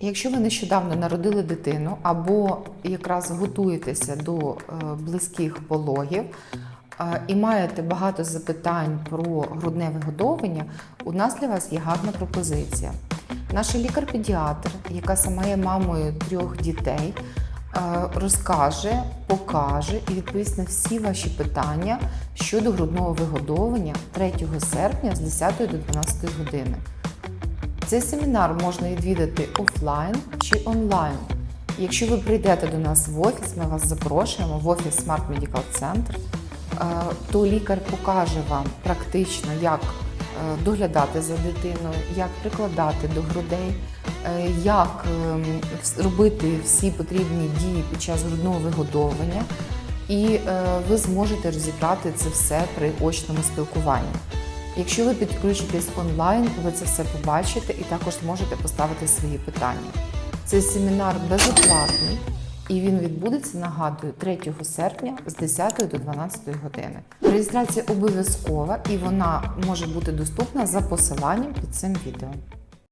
Якщо ви нещодавно народили дитину або якраз готуєтеся до е, близьких пологів е, і маєте багато запитань про грудне вигодовування, у нас для вас є гарна пропозиція. Наша лікар-педіатр, яка сама є мамою трьох дітей, е, розкаже, покаже і відповість на всі ваші питання щодо грудного вигодовування 3 серпня з 10 до 12 години. Цей семінар можна відвідати офлайн чи онлайн. Якщо ви прийдете до нас в офіс, ми вас запрошуємо в офіс Smart Medical Center, е, то лікар покаже вам практично, як е, доглядати за дитиною, як прикладати до грудей, е, як ем, робити всі потрібні дії під час грудного вигодовування, і ви зможете розібрати це все при очному спілкуванні. Якщо ви підключитесь онлайн, ви це все побачите і також зможете поставити свої питання. Цей семінар безоплатний і він відбудеться, нагадую, 3 серпня з 10 до 12 години. Реєстрація обов'язкова і вона може бути доступна за посиланням під цим відео.